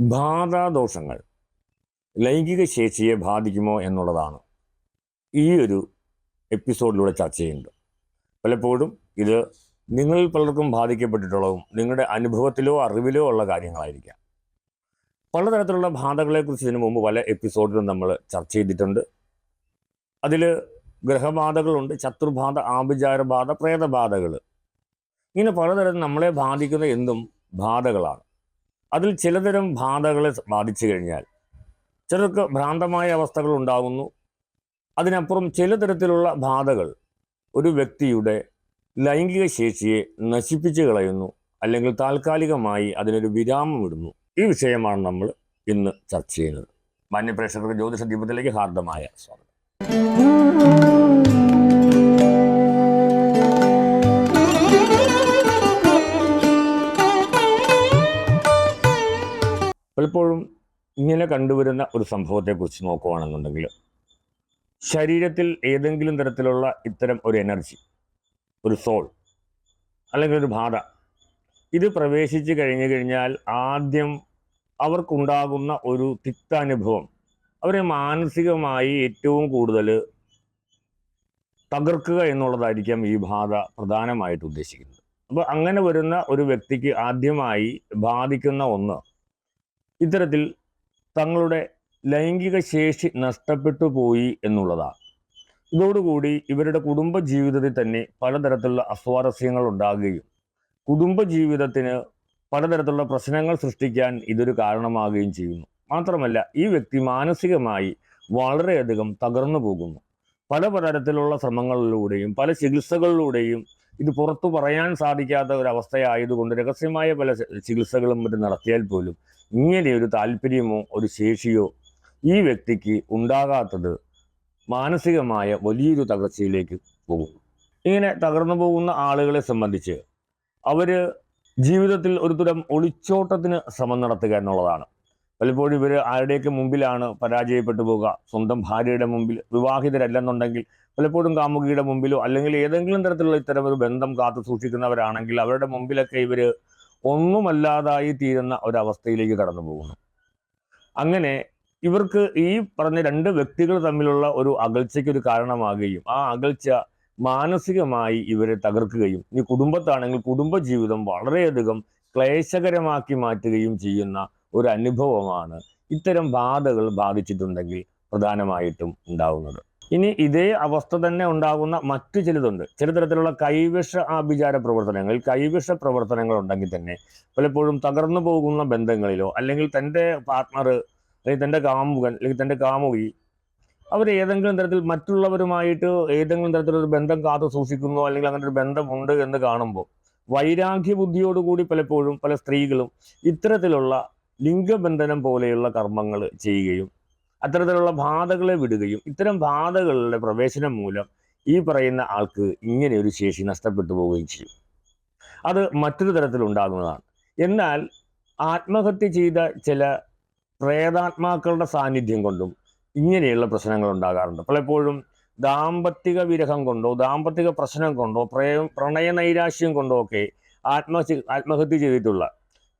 ബാധാദോഷങ്ങൾ ലൈംഗിക ശേഷിയെ ബാധിക്കുമോ എന്നുള്ളതാണ് ഈ ഒരു എപ്പിസോഡിലൂടെ ചർച്ച ചെയ്യുന്നത്. പലപ്പോഴും ഇത് നിങ്ങളിൽ പലർക്കും ബാധിക്കപ്പെട്ടിട്ടുള്ളതും നിങ്ങളുടെ അനുഭവത്തിലോ അറിവിലോ ഉള്ള കാര്യങ്ങളായിരിക്കാം. പലതരത്തിലുള്ള ബാധകളെക്കുറിച്ച് ഇതിനു മുമ്പ് പല എപ്പിസോഡിലും നമ്മൾ ചർച്ച ചെയ്തിട്ടുണ്ട്. അതിൽ ഗ്രഹബാധകളുണ്ട് ശത്രുബാധ ആഭിചാരബാധ പ്രേതബാധകൾ ഇങ്ങനെ പലതരം നമ്മളെ ബാധിക്കുന്ന എന്തും ബാധകളാണ്. അതിൽ ചിലതരം ബാധകളെ ബാധിച്ചു കഴിഞ്ഞാൽ ചിലർക്ക് ഭ്രാന്തമായ അവസ്ഥകൾ ഉണ്ടാകുന്നു. അതിനപ്പുറം ചില തരത്തിലുള്ള ബാധകൾ ഒരു വ്യക്തിയുടെ ലൈംഗിക ശേഷിയെ നശിപ്പിച്ചു കളയുന്നു അല്ലെങ്കിൽ താൽക്കാലികമായി അതിനൊരു വിരാമം ഇടുന്നു ഈ വിഷയമാണ് നമ്മൾ ഇന്ന് ചർച്ച ചെയ്യുന്നത്. മാന്യപ്രേക്ഷകർക്ക് ജ്യോതിഷ ദീപത്തിലേക്ക് ഹാർദമായ സ്വാഗതം. പലപ്പോഴും ഇങ്ങനെ കണ്ടുവരുന്ന ഒരു സംഭവത്തെക്കുറിച്ച് നോക്കുകയാണെന്നുണ്ടെങ്കിൽ ശരീരത്തിൽ ഏതെങ്കിലും തരത്തിലുള്ള ഇത്തരം ഒരു എനർജി ഒരു സോൾ അല്ലെങ്കിൽ ഒരു ബാധ ഇത് പ്രവേശിച്ച് കഴിഞ്ഞു കഴിഞ്ഞാൽ ആദ്യം അവർക്കുണ്ടാകുന്ന ഒരു തിക്താനുഭവം അവരെ മാനസികമായി ഏറ്റവും കൂടുതൽ തകർക്കുക എന്നുള്ളതായിരിക്കാം ഈ ബാധ പ്രധാനമായിട്ട് ഉദ്ദേശിക്കുന്നത്. അപ്പോൾ അങ്ങനെ വരുന്ന ഒരു വ്യക്തിക്ക് ആദ്യമായി ബാധിക്കുന്ന ഒന്ന് ഇത്തരത്തിൽ തങ്ങളുടെ ലൈംഗിക ശേഷി നഷ്ടപ്പെട്ടു പോയി എന്നുള്ളതാണ് ഇതോടുകൂടി ഇവരുടെ കുടുംബ ജീവിതത്തിൽ തന്നെ പലതരത്തിലുള്ള അസ്വാരസ്യങ്ങൾ ഉണ്ടാകുകയും കുടുംബ ജീവിതത്തിന് പലതരത്തിലുള്ള പ്രശ്നങ്ങൾ സൃഷ്ടിക്കാൻ ഇതൊരു കാരണമാകുകയും ചെയ്യുന്നു. മാത്രമല്ല ഈ വ്യക്തി മാനസികമായി വളരെയധികം തകർന്നു പോകുന്നു. പല പലതരത്തിലുള്ള ശ്രമങ്ങളിലൂടെയും പല ചികിത്സകളിലൂടെയും ഇത് പുറത്തു പറയാൻ സാധിക്കാത്ത ഒരവസ്ഥയായതുകൊണ്ട് രഹസ്യമായ പല ചികിത്സകളും മറ്റും നടത്തിയാൽ പോലും ഇങ്ങനെ ഒരു താല്പര്യമോ ഒരു ശേഷിയോ ഈ വ്യക്തിക്ക് ഉണ്ടാകാത്തത് മാനസികമായ വലിയൊരു തകർച്ചയിലേക്ക് പോകും. ഇങ്ങനെ തകർന്നു പോകുന്ന ആളുകളെ സംബന്ധിച്ച് അവർ ജീവിതത്തിൽ ഒരു തരം ഒളിച്ചോട്ടത്തിന് ശ്രമം നടത്തുക എന്നുള്ളതാണ്. പലപ്പോഴും ഇവർ ആരുടെയൊക്കെ മുമ്പിലാണ് പരാജയപ്പെട്ടു പോകുക സ്വന്തം ഭാര്യയുടെ മുമ്പിൽ വിവാഹിതരല്ലെന്നുണ്ടെങ്കിൽ പലപ്പോഴും കാമുകിയുടെ മുമ്പിലോ അല്ലെങ്കിൽ ഏതെങ്കിലും തരത്തിലുള്ള ഇത്തരം ഒരു ബന്ധം കാത്തു സൂക്ഷിക്കുന്നവരാണെങ്കിൽ അവരുടെ മുമ്പിലൊക്കെ ഇവർ ഒന്നുമല്ലാതായി തീരുന്ന ഒരവസ്ഥയിലേക്ക് കടന്നു പോകുന്നു. അങ്ങനെ ഇവർക്ക് ഈ പറഞ്ഞ രണ്ട് വ്യക്തികൾ തമ്മിലുള്ള ഒരു അകൽച്ചയ്ക്ക് ഒരു കാരണമാകുകയും ആ അകൽച്ച മാനസികമായി ഇവരെ തകർക്കുകയും ഈ കുടുംബത്താണെങ്കിൽ കുടുംബജീവിതം വളരെയധികം ക്ലേശകരമാക്കി മാറ്റുകയും ചെയ്യുന്ന ഒരു അനുഭവമാണ് ഇത്തരം ബാധകൾ ബാധിച്ചിട്ടുണ്ടെങ്കിൽ പ്രധാനമായിട്ടും ഉണ്ടാവുന്നത്. ഇനി ഇതേ അവസ്ഥ തന്നെ ഉണ്ടാകുന്ന മറ്റു ചിലതുണ്ട്. ചില തരത്തിലുള്ള കൈവിഷ ആഭിചാര പ്രവർത്തനങ്ങൾ കൈവിഷ പ്രവർത്തനങ്ങൾ ഉണ്ടെങ്കിൽ തന്നെ പലപ്പോഴും തകർന്നു പോകുന്ന ബന്ധങ്ങളിലോ അല്ലെങ്കിൽ തന്റെ പാർട്ട്ണർ അല്ലെങ്കിൽ തന്റെ കാമുകൻ അല്ലെങ്കിൽ തന്റെ കാമുകി അവർ ഏതെങ്കിലും തരത്തിൽ മറ്റുള്ളവരുമായിട്ട് ഏതെങ്കിലും തരത്തിലൊരു ബന്ധം കാത്തു സൂക്ഷിക്കുന്നു അല്ലെങ്കിൽ അങ്ങനെ ഒരു ബന്ധമുണ്ട് എന്ന് കാണുമ്പോൾ വൈരാഗ്യ ബുദ്ധിയോടുകൂടി പലപ്പോഴും പല സ്ത്രീകളും ഇത്തരത്തിലുള്ള ലിംഗബന്ധനം പോലെയുള്ള കർമ്മങ്ങൾ ചെയ്യുകയും അത്തരത്തിലുള്ള ബാധകളെ വിടുകയും ഇത്തരം ബാധകളുടെ പ്രവേശനം മൂലം ഈ പറയുന്ന ആൾക്ക് ഇങ്ങനെ ഒരു ശേഷി നഷ്ടപ്പെട്ടു പോവുകയും ചെയ്യും. അത് മറ്റൊരു തരത്തിൽ ഉണ്ടാകുന്നതാണ്. എന്നാൽ ആത്മഹത്യ ചെയ്ത ചില പ്രേതാത്മാക്കളുടെ സാന്നിധ്യം കൊണ്ടും ഇങ്ങനെയുള്ള പ്രശ്നങ്ങൾ ഉണ്ടാകാറുണ്ട്. പലപ്പോഴും ദാമ്പത്തിക വിരഹം കൊണ്ടോ ദാമ്പത്തിക പ്രശ്നം കൊണ്ടോ പ്രേ പ്രണയ നൈരാശ്യം കൊണ്ടോ ഒക്കെ ആത്മഹത്യ ആത്മഹത്യ ചെയ്തിട്ടുള്ള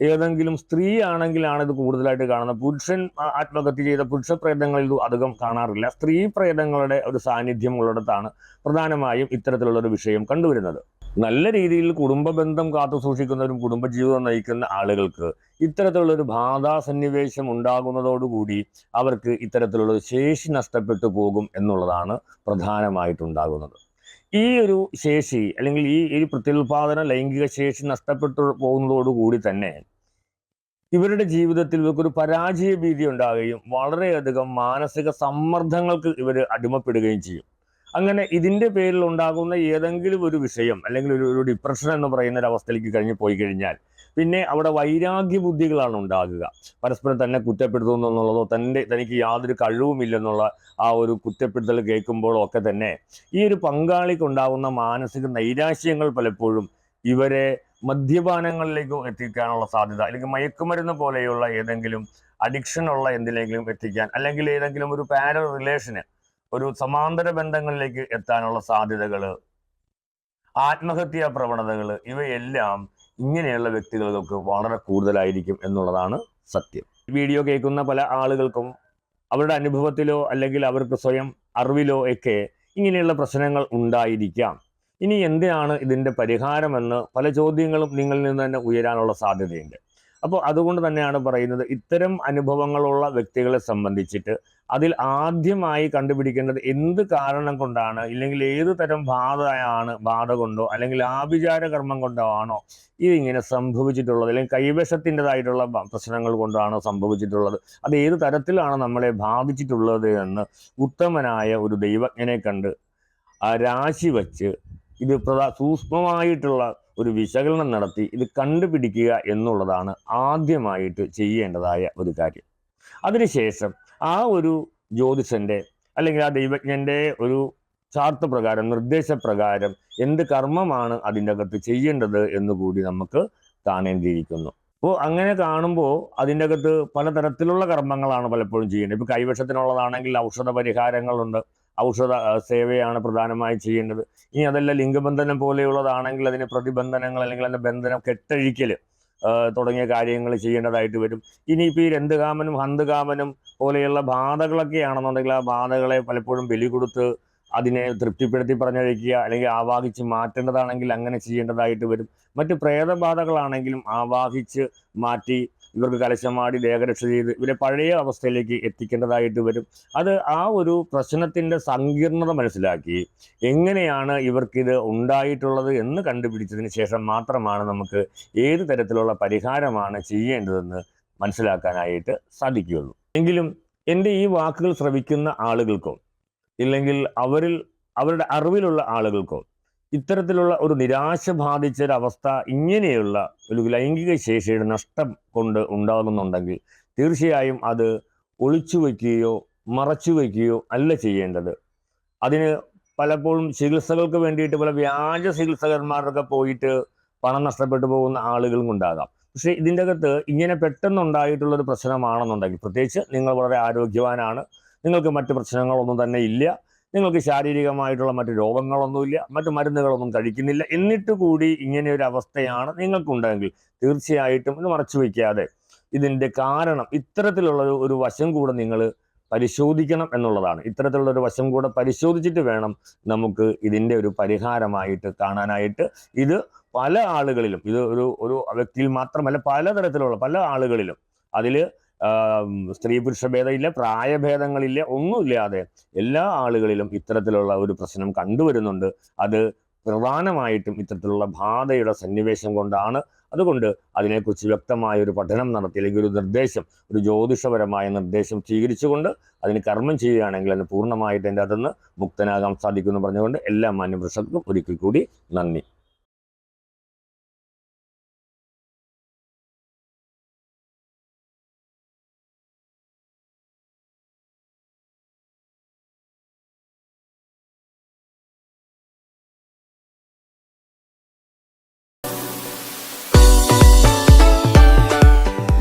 ഏതെങ്കിലും സ്ത്രീ ആണെങ്കിലാണ് ഇത് കൂടുതലായിട്ട് കാണുന്നത്. പുരുഷൻ ആത്മഹത്യ ചെയ്ത പുരുഷ പ്രേതങ്ങളിൽ അധികം കാണാറില്ല. സ്ത്രീ പ്രേതങ്ങളുടെ ഒരു സാന്നിധ്യം ഉള്ളിടത്താണ് പ്രധാനമായും ഇത്തരത്തിലുള്ള ഒരു വിഷയം കണ്ടുവരുന്നത്. നല്ല രീതിയിൽ കുടുംബ ബന്ധം കാത്തു സൂക്ഷിക്കുന്നവരും കുടുംബജീവിതം നയിക്കുന്ന ആളുകൾക്ക് ഇത്തരത്തിലുള്ള ഒരു ബാധാ സന്നിവേശം ഉണ്ടാകുന്നതോടുകൂടി അവർക്ക് ഇത്തരത്തിലുള്ള ശേഷി നഷ്ടപ്പെട്ടു പോകും എന്നുള്ളതാണ് പ്രധാനമായിട്ടുണ്ടാകുന്നത്. ഈ ഒരു ശേഷി അല്ലെങ്കിൽ ഈ ഒരു പ്രത്യുൽപാദന ലൈംഗിക ശേഷി നഷ്ടപ്പെട്ടു പോകുന്നതോടുകൂടി തന്നെ ഇവരുടെ ജീവിതത്തിൽ ഇവർക്കൊരു പരാജയ ഭീതി ഉണ്ടാകുകയും വളരെയധികം മാനസിക സമ്മർദ്ദങ്ങൾക്ക് ഇവർ അടിമപ്പെടുകയും ചെയ്യും. അങ്ങനെ ഇതിന്റെ പേരിൽ ഉണ്ടാകുന്ന ഏതെങ്കിലും ഒരു വിഷയം അല്ലെങ്കിൽ ഒരു ഒരു ഡിപ്രഷൻ എന്ന് പറയുന്ന ഒരു അവസ്ഥയിലേക്ക് കഴിഞ്ഞ് പോയി കഴിഞ്ഞാൽ പിന്നെ അവിടെ വൈരാഗ്യ ബുദ്ധികളാണ് ഉണ്ടാകുക. പരസ്പരം തന്നെ കുറ്റപ്പെടുത്തുന്നു എന്നുള്ളതോ തന്റെ തനിക്ക് യാതൊരു കഴിവുമില്ലെന്നുള്ള ആ ഒരു കുറ്റപ്പെടുത്തൽ കേൾക്കുമ്പോഴോ ഒക്കെ തന്നെ ഈ ഒരു പങ്കാളിക്ക് ഉണ്ടാകുന്ന മാനസിക നൈരാശ്യങ്ങൾ പലപ്പോഴും ഇവരെ മദ്യപാനങ്ങളിലേക്ക് എത്തിക്കാനുള്ള സാധ്യത അല്ലെങ്കിൽ മയക്കുമരുന്ന് പോലെയുള്ള ഏതെങ്കിലും അഡിക്ഷൻ ഉള്ള എന്തിലെങ്കിലും എത്തിക്കാൻ അല്ലെങ്കിൽ ഏതെങ്കിലും ഒരു പാരൽ റിലേഷന് ഒരു സമാന്തര ബന്ധങ്ങളിലേക്ക് എത്താനുള്ള സാധ്യതകൾ ആത്മഹത്യാ പ്രവണതകൾ ഇവയെല്ലാം ഇങ്ങനെയുള്ള വ്യക്തികൾക്ക് വളരെ കൂടുതലായിരിക്കും എന്നുള്ളതാണ് സത്യം. വീഡിയോ കേൾക്കുന്ന പല ആളുകൾക്കും അവരുടെ അനുഭവത്തിലോ അല്ലെങ്കിൽ അവർക്ക് സ്വയം അറിവിലോ ഒക്കെ ഇങ്ങനെയുള്ള പ്രശ്നങ്ങൾ ഉണ്ടായിരിക്കാം. ഇനി എന്തിനാണ് ഇതിന്റെ പരിഹാരമെന്ന് പല ചോദ്യങ്ങളും നിങ്ങളിൽ നിന്ന് തന്നെ ഉയരാനുള്ള സാധ്യതയുണ്ട്. അപ്പോൾ അതുകൊണ്ട് തന്നെയാണ് പറയുന്നത് ഇത്തരം അനുഭവങ്ങളുള്ള വ്യക്തികളെ സംബന്ധിച്ചിട്ട് അതിൽ ആദ്യമായി കണ്ടുപിടിക്കേണ്ടത് എന്ത് കാരണം കൊണ്ടാണ്? ഇല്ലെങ്കിൽ ഏത് തരം ബാധയാണ് ബാധ കൊണ്ടോ അല്ലെങ്കിൽ ആഭിചാര കർമ്മം കൊണ്ടോ ആണോ ഇതിങ്ങനെ സംഭവിച്ചിട്ടുള്ളത്? അല്ലെങ്കിൽ കൈവശത്തിന്റെതായിട്ടുള്ള പ്രശ്നങ്ങൾ കൊണ്ടാണോ സംഭവിച്ചിട്ടുള്ളത്? അത് ഏത് തരത്തിലാണ് നമ്മളെ ബാധിച്ചിട്ടുള്ളത് എന്ന് ഉത്തമനായ ഒരു ദൈവജ്ഞനെ കണ്ട് ആ രാശി വച്ച് ഇത് പ്രധാ സൂക്ഷ്മമായിട്ടുള്ള ഒരു വിശകലനം നടത്തി ഇത് കണ്ടുപിടിക്കുക എന്നുള്ളതാണ് ആദ്യമായിട്ട് ചെയ്യേണ്ടതായ ഒരു കാര്യം. അതിനുശേഷം ആ ഒരു ജ്യോതിഷന്റെ അല്ലെങ്കിൽ ആ ദൈവജ്ഞന്റെ ഒരു ചാർട്ട് പ്രകാരം നിർദ്ദേശപ്രകാരം എന്ത് കർമ്മമാണ് അതിന്റെ അകത്ത് ചെയ്യേണ്ടത് എന്ന് കൂടി നമുക്ക് കാണേണ്ടിയിരിക്കുന്നു. അപ്പോൾ അങ്ങനെ കാണുമ്പോൾ അതിന്റെ അകത്ത് പലതരത്തിലുള്ള കർമ്മങ്ങളാണ് പലപ്പോഴും ചെയ്യേണ്ടത്. ഇപ്പോൾ കൈവശത്തിനുള്ളതാണെങ്കിൽ ഔഷധ പരിഹാരങ്ങളുണ്ട്. ഔഷധ സേവയാണ് പ്രധാനമായും ചെയ്യേണ്ടത്. ഇനി അതല്ല ലിംഗബന്ധനം പോലെയുള്ളതാണെങ്കിൽ അതിന് പ്രതിബന്ധനങ്ങൾ അല്ലെങ്കിൽ അതിന്റെ ബന്ധനം കെട്ടഴിക്കൽ തുടങ്ങിയ കാര്യങ്ങൾ ചെയ്യേണ്ടതായിട്ട് വരും. ഇനിയിപ്പോൾ ഈ രണ്ടുകാമനും ഹന്തുകാമനും പോലെയുള്ള ബാധകളൊക്കെ ആണെന്നുണ്ടെങ്കിൽ ആ ബാധകളെ പലപ്പോഴും ബലി കൊടുത്ത് അതിനെ തൃപ്തിപ്പെടുത്തി പറഞ്ഞഴിക്കുക അല്ലെങ്കിൽ ആവാഹിച്ച് മാറ്റേണ്ടതാണെങ്കിൽ അങ്ങനെ ചെയ്യേണ്ടതായിട്ട് വരും. മറ്റ് പ്രേതബാധകളാണെങ്കിലും ആവാഹിച്ച് മാറ്റി ഇവർക്ക് കലശമാടി ദേഹരക്ഷ ചെയ്ത് ഇവരെ പഴയ അവസ്ഥയിലേക്ക് എത്തിക്കേണ്ടതായിട്ട് വരും. അത് ആ ഒരു പ്രശ്നത്തിന്റെ സങ്കീർണത മനസ്സിലാക്കി എങ്ങനെയാണ് ഇവർക്കിത് ഉണ്ടായിട്ടുള്ളത് എന്ന് കണ്ടുപിടിച്ചതിന് ശേഷം മാത്രമാണ് നമുക്ക് ഏത് തരത്തിലുള്ള പരിഹാരമാണ് ചെയ്യേണ്ടതെന്ന് മനസ്സിലാക്കാനായിട്ട് സാധിക്കുകയുള്ളൂ. എങ്കിലും എന്റെ ഈ വാക്കുകൾ ശ്രവിക്കുന്ന ആളുകൾക്കോ ഇല്ലെങ്കിൽ അവരിൽ അവരുടെ അറിവിലുള്ള ആളുകൾക്കോ ഇത്തരത്തിലുള്ള ഒരു നിരാശ ബാധിച്ച ബാധിച്ചൊരവസ്ഥ ഇങ്ങനെയുള്ള ഒരു ലൈംഗിക ശേഷിയുടെ നഷ്ടം കൊണ്ട് ഉണ്ടാകുന്നുണ്ടെങ്കിൽ തീർച്ചയായും അത് ഒളിച്ചു വയ്ക്കുകയോ മറച്ചു വയ്ക്കുകയോ അല്ല ചെയ്യേണ്ടത്. അതിന് പലപ്പോഴും ചികിത്സകൾക്ക് വേണ്ടിയിട്ട് പല വ്യാജ ചികിത്സകന്മാരൊക്കെ പോയിട്ട് പണം നഷ്ടപ്പെട്ടു പോകുന്ന ആളുകളും ഉണ്ടാകാം. പക്ഷേ ഇതിന്റെ അകത്ത് ഇങ്ങനെ പെട്ടെന്നുണ്ടായിട്ടുള്ളൊരു പ്രശ്നമാണെന്നുണ്ടെങ്കിൽ പ്രത്യേകിച്ച് നിങ്ങൾ വളരെ ആരോഗ്യവാനാണ്. നിങ്ങൾക്ക് മറ്റ് പ്രശ്നങ്ങളൊന്നും തന്നെ ഇല്ല. നിങ്ങൾക്ക് ശാരീരികമായിട്ടുള്ള മറ്റു രോഗങ്ങളൊന്നുമില്ല മറ്റു മരുന്നുകളൊന്നും കഴിക്കുന്നില്ല. എന്നിട്ട് കൂടി ഇങ്ങനെ ഒരു അവസ്ഥയാണ് നിങ്ങൾക്കുണ്ടെങ്കിൽ തീർച്ചയായിട്ടും ഇത് മറച്ചു വയ്ക്കാതെ ഇതിന്റെ കാരണം ഇത്തരത്തിലുള്ള ഒരു വശം കൂടെ നിങ്ങൾ പരിശോധിക്കണം എന്നുള്ളതാണ്. ഇത്തരത്തിലുള്ള ഒരു വശം കൂടെ പരിശോധിച്ചിട്ട് വേണം നമുക്ക് ഇതിന്റെ ഒരു പരിഹാരമായിട്ട് കാണാനായിട്ട്. ഇത് പല ആളുകളിലും ഇത് ഒരു ഒരു വ്യക്തിയിൽ മാത്രമല്ല പലതരത്തിലുള്ള പല ആളുകളിലും അതിൽ സ്ത്രീ പുരുഷ ഭേദമില്ല പ്രായഭേദങ്ങളില്ല ഒന്നുമില്ലാതെ എല്ലാ ആളുകളിലും ഇത്തരത്തിലുള്ള ഒരു പ്രശ്നം കണ്ടുവരുന്നുണ്ട്. അത് പ്രധാനമായിട്ടും ഇത്തരത്തിലുള്ള ബാധയുടെ സന്നിവേശം കൊണ്ടാണ്. അതുകൊണ്ട് അതിനെക്കുറിച്ച് വ്യക്തമായ ഒരു പഠനം നടത്തി അല്ലെങ്കിൽ ഒരു നിർദ്ദേശം ഒരു ജ്യോതിഷപരമായ നിർദ്ദേശം സ്വീകരിച്ചുകൊണ്ട് അതിന് കർമ്മം ചെയ്യുകയാണെങ്കിൽ അതിന് പൂർണമായിട്ട് എന്റെ അതെന്ന് മുക്തനാകാൻ സാധിക്കുമെന്ന് പറഞ്ഞുകൊണ്ട് എല്ലാ മാന്യപുരുഷർക്കും ഒരിക്കൽ കൂടി നന്ദി.